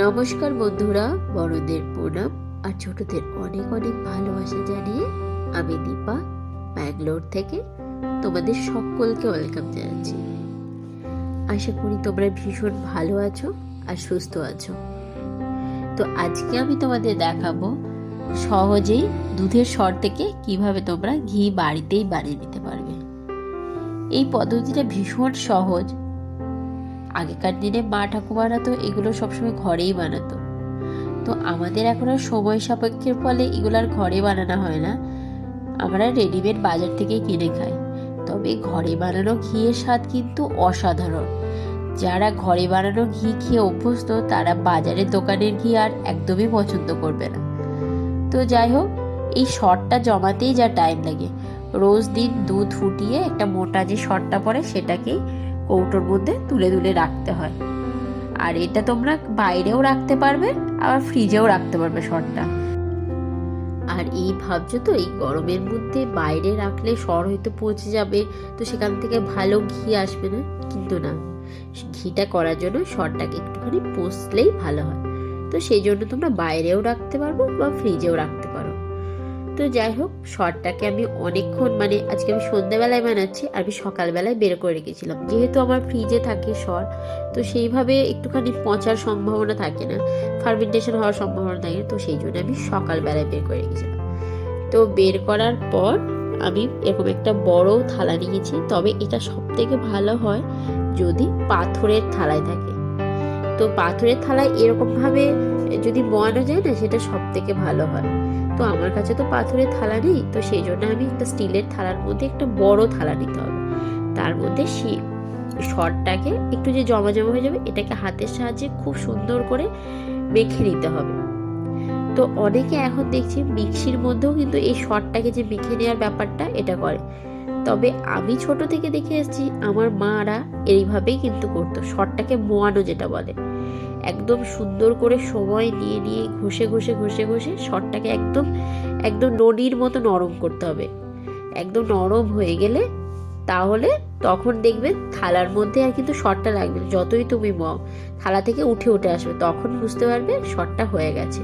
নমস্কার বন্ধুরা, বড়দের প্রণাম আর ছোটদের অনেক অনেক ভালোবাসা জানিয়ে আমি দীপা, ব্যাঙ্গালোর থেকে তোমাদের সকলকে ওয়েলকাম জানাচ্ছি। আশা করি তোমরা ভীষণ ভালো আছো আর সুস্থ আছো। তো আজকে আমি তোমাদের দেখাবো সহজেই দুধের স্বর থেকে কীভাবে তোমরা ঘি বাড়িতেই বানিয়ে নিতে পারবে। এই পদ্ধতিটা ভীষণ সহজ আগেকার দিনে মা ঠাকুমারা তো এগুলো সবসময় ঘরেই বানাতো। তো আমাদের এখন আর সময় সাপেক্ষের ফলে এগুলো আর ঘরে বানানো হয় না। আমরা রেডিমেড বাজার থেকে কিনে খাই। তবে ঘরে বানানো ঘিয়ের স্বাদ কিন্তু অসাধারণ। যারা ঘরে বানানো ঘি খেয়ে অভ্যস্ত, তারা বাজারের দোকানের ঘি আর একদমই পছন্দ করবে না। তো যাই হোক, এই শটটা জমাতেই যা টাইম লাগে। রোজ দিন দুধ ফুটিয়ে একটা মোটা যে শটটা পড়ে, সেটাকেই কৌটোর মধ্যে তুলে তুলে রাখতে হয়। আর এটা তোমরা বাইরেও রাখতে পারবে, আবার ফ্রিজেও রাখতে পারবে শরটা। আর এই ভাবছ তো, এই গরমের মধ্যে বাইরে রাখলে সর হয়তো পচে যাবে, তো সেখান থেকে ভালো ঘি আসবে না? কিন্তু না। ঘিটা করার জন্য সরটাকে একটুখানি পোষলেই ভালো হয়। তো সেই জন্য তোমরা বাইরেও রাখতে পারব বা ফ্রিজেও রাখতে তো যাই হোক শর্টটাকে আমি অনেকক্ষণ মানে আজকে আমি সন্ধ্যাবেলায় বানাচ্ছি, আর আমি সকালবেলায় বের করে রেখেছিলাম। যেহেতু আমার ফ্রিজে থাকে শর তো সেইভাবে একটুখানি পচার সম্ভাবনা থাকে না ফার্মেন্টেশন হওয়ার সম্ভাবনা থাকে না তো সেই জন্য আমি সকালবেলায় বের করে রেখেছিলাম। তো বের করার পর আমি এরকম একটা বড় থালা নিয়েছি, তবে এটা সব থেকে ভালো হয় যদি পাথরের থালায় থাকে। তো পাথরের থালায় এরকমভাবে যদি মোয়ানো যায় না, সেটা সব থেকে ভালো হয়। তো আমার কাছে তো পাথরের থালা নেই, তো সেই জন্য আমি একটা স্টিলের থালার মধ্যে একটা বড় থালা নিতে হবে। তার মধ্যে সেই শরটাকে একটু যে জমা জমা হয়ে যাবে, এটাকে হাতের সাহায্যে খুব সুন্দর করে মেখে নিতে হবে। তো অনেকে এখন দেখছি মিক্সির মধ্যেও কিন্তু এই শরটাকে যে মেখে নেওয়ার ব্যাপারটা, এটা করে। তবে আমি ছোট থেকে দেখে এসেছি আমার মারা এইভাবেই কিন্তু করতো। শরটাকে মোয়ানো যেটা বলে। একদম সুন্দর করে সময় নিয়ে নিয়ে ঘষে ঘষে ঘষে ঘষে শরটাকে একদম একদম ননির মতো নরম করতে হবে। একদম নরম হয়ে গেলে তাহলে তখন দেখবে থালার মধ্যে আর কিন্তু শরটা লাগবে যতই তুমি মাও, থালা থেকে উঠে উঠে আসবে, তখন বুঝতে পারবে শরটা হয়ে গেছে।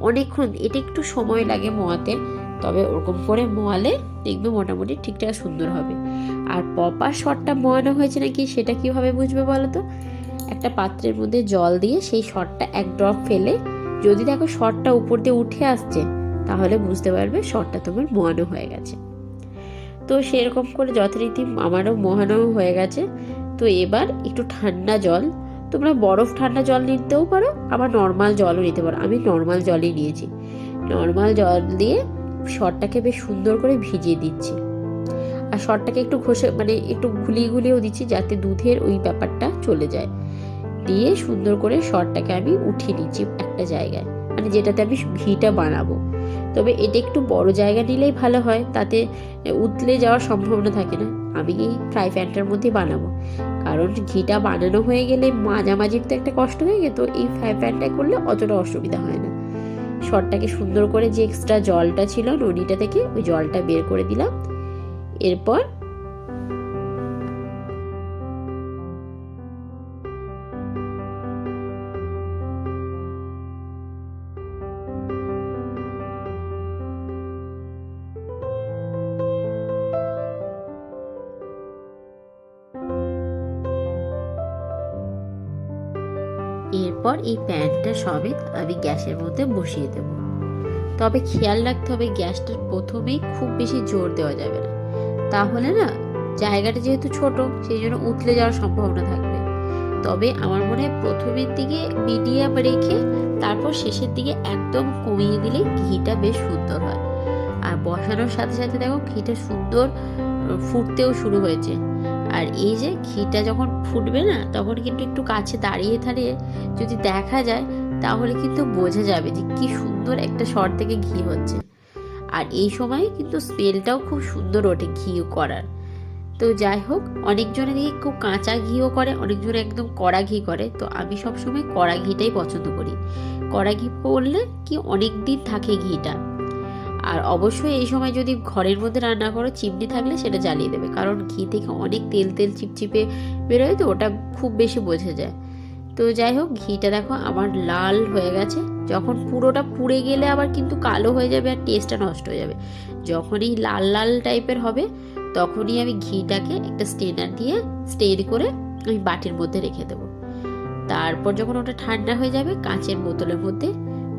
অনেকক্ষণ, এটা একটু সময় লাগে মোয়াতে। তবে ওরকম করে মোয়ালে দেখবে মোটামুটি ঠিকঠাক সুন্দর হবে। আর পপার শরটা মোয়ানো হয়েছে নাকি সেটা কীভাবে বুঝবে বলো তো? একটা পাত্রের মধ্যে জল দিয়ে সেই শটটা এক ড্রপ ফেলে যদি দেখো শটটা উপর দিয়ে উঠে আসছে, তাহলে বুঝতে পারবে শটটা তোমার মোয়ানো হয়ে গেছে। তো সেরকম করে যথারীতি আমারও মোহানো হয়ে গেছে। তো এবার একটু ঠান্ডা জল, তোমরা বরফ ঠান্ডা জল নিতেও পারো, আবার নর্মাল জলও নিতে পারো। আমি নর্মাল জলই নিয়েছি। নর্মাল জল দিয়ে শটটাকে বেশ সুন্দর করে ভিজিয়ে দিচ্ছি। আর শটটাকে একটু ঘষে মানে একটু ঘুলিয়ে ঘুলিয়েও দিচ্ছি যাতে দুধের ওই ব্যাপারটা চলে যায়। দিয়ে সুন্দর করে শরটাকে আমি উঠিয়ে নিচ্ছি একটা জায়গায়। মানে যেটাতে আমি ঘিটা বানাবো। তবে এটা একটু বড় জায়গা নিলেই ভালো হয়, তাতে উতলে যাওয়ার সম্ভাবনা থাকে না। আমি এই ফ্রাই প্যানটার মধ্যেই বানাবো। কারণ ঘিটা বানানো হয়ে গেলে মাঝামাঝির তো একটা কষ্ট হয়ে গেছে, তো এই ফ্রাই প্যানটা করলে অতটা অসুবিধা হয় না। শরটাকে সুন্দর করে যে এক্সট্রা জলটা ছিল ননিটা থেকে ওই জলটা বের করে দিলাম। এরপর এরপর এই প্যানটা সমেত আমি গ্যাসের মধ্যে বসিয়ে দেব। তবে খেয়াল রাখতে হবে গ্যাসটার প্রথমেই খুব বেশি জোর দেওয়া যাবে না। তাহলে না, জায়গাটা যেহেতু ছোট, সেই জন্য উতলে যাওয়ার সম্ভাবনা থাকবে। তবে আমার মনে হয় প্রথমের দিকে মিডিয়াম রেখে তারপর শেষের দিকে একদম কমিয়ে দিলে ঘিটা বেশ সুন্দর হয়। আর বসানোর সাথে সাথে দেখো, ঘিটা সুন্দর ফুটতেও শুরু হয়েছে। আর এই যে ঘিটা যখন ফুটবে না, তখন কিন্তু একটু কাছে দাঁড়িয়ে দাঁড়িয়ে যদি দেখা যায়, তাহলে কিন্তু বোঝা যাবে যে কি সুন্দর একটা শর থেকে ঘি হচ্ছে। আর এই সময় কিন্তু স্মেলটাও খুব সুন্দর ওঠে ঘি করার। তো যাই হোক, অনেকজনে দেখি খুব কাঁচা ঘিও করে, অনেকজনে একদম কড়া ঘি করে। তো আমি সবসময় কড়া ঘিটাই পছন্দ করি। কড়া ঘি করলে কি অনেক দিন থাকে ঘিটা। আর অবশ্যই এই সময় যদি ঘরের মধ্যে রান্না করো, চিমনি থাকলে সেটা জ্বালিয়ে দেবে। কারণ ঘি থেকে অনেক তেল তেল চিপচিপে বেরোয় তো, ওটা খুব বেশি বোঝা যায়। তো যাই হোক, ঘিটা দেখো আমার লাল হয়ে গেছে। যখন পুরোটা পুড়ে গেলে আবার কিন্তু কালো হয়ে যাবে আর টেস্টটা নষ্ট হয়ে যাবে। যখনই লাল লাল টাইপের হবে, তখনই আমি ঘিটাকে একটা স্টেনার দিয়ে স্টেন করে আমি বাটির মধ্যে রেখে দেবো। তারপর যখন ওটা ঠান্ডা হয়ে যাবে, কাঁচের বোতলের মধ্যে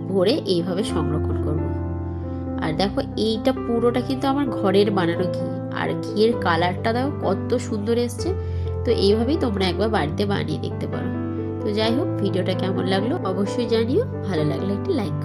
ভরে এইভাবে সংরক্ষণ। আর দেখো এইটা পুরোটা কিন্তু আমার ঘরের বানানো ঘি। আর ঘিয়ের কালারটা দেখো কত সুন্দর এসছে। তো এইভাবেই তোমরা একবার বাড়িতে বানিয়ে দেখতে পারো। তো যাই হোক, ভিডিওটা কেমন লাগল অবশ্যই জানিও। ভালো লাগলে একটি লাইক